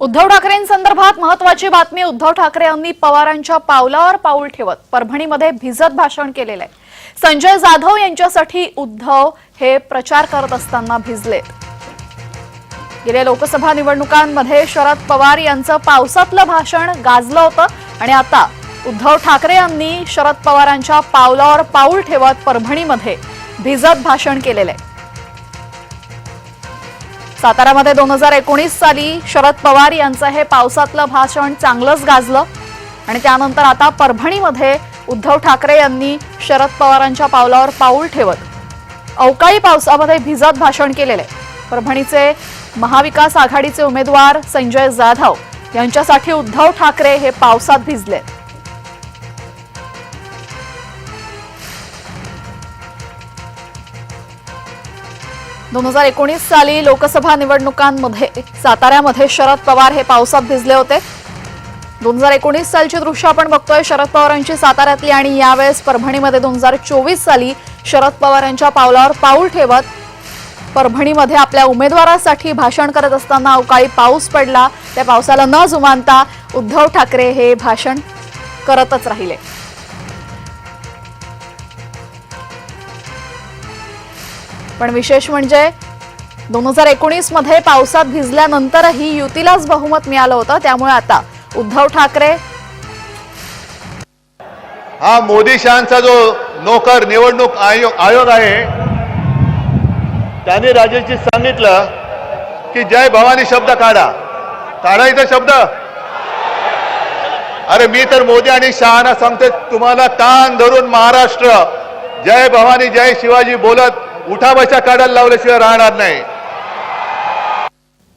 उद्धव ठाकरेंसंदर्भात महत्वाची बातमी. उद्धव ठाकरे यांनी पवारांच्या पावलावर पाऊल ठेवत परभणीमध्ये भिजत भाषण केलेलं आहे. संजय जाधव यांच्यासाठी उद्धव हे प्रचार करत असताना भिजलेत गेल्या लोकसभा निवडणुकांमध्ये शरद पवार यांचं पावसातलं भाषण गाजलं होतं आणि आता उद्धव ठाकरे यांनी शरद पवारांच्या पावलावर पाऊल ठेवत परभणीमध्ये भिजत भाषण केलेलं आहे. सातारामध्ये दोन हजार एकोणीस साली शरद पवार यांचं हे पावसातलं भाषण चांगलंच गाजलं. आणि त्यानंतर आता परभणीमध्ये उद्धव ठाकरे यांनी शरद पवारांच्या पावलावर पाऊल ठेवत अवकाळी पावसामध्ये भिजत भाषण केलेलं. आहे परभणीचे महाविकास आघाडीचे उमेदवार संजय जाधव यांच्यासाठी उद्धव ठाकरे हे पावसात भिजले. दोन हजार एकोणीस साली लोकसभा निवडणुकांमध्ये साताऱ्यामध्ये शरद पवार हे पावसात भिजले होते. दोन हजार एकोणीस सालची दृश्य आपण बघतोय शरद पवारांची साताऱ्यातली आणि यावेळेस परभणीमध्ये दोन हजार चोवीस साली शरद पवारांच्या पावलावर पाऊल ठेवत परभणीमध्ये आपल्या उमेदवारासाठी भाषण करत असताना अवकाळी पाऊस पडला. त्या पावसाला न जुमानता उद्धव ठाकरे हे भाषण करतच राहिले. पण विशेष म्हणजे दोन हजार एकोणीसमध्ये पावसात भिजल्यानंतरही युतीलाच बहुमत मिळालं होतं त्यामुळे आता उद्धव ठाकरे हा मोदी शहांचा जो नोकर निवडणूक आयोग आयोग आहे त्यांनी राजेशजी सांगितलं की जय भवानी शब्द काढा. काढायचा शब्द. अरे मी तर मोदी आणि शहाना सांगते तुम्हाला कान धरून महाराष्ट्र. जय भवानी जय शिवाजी बोलत. उठा बशा काढायला लावल्याशिवाय राहणार नाही.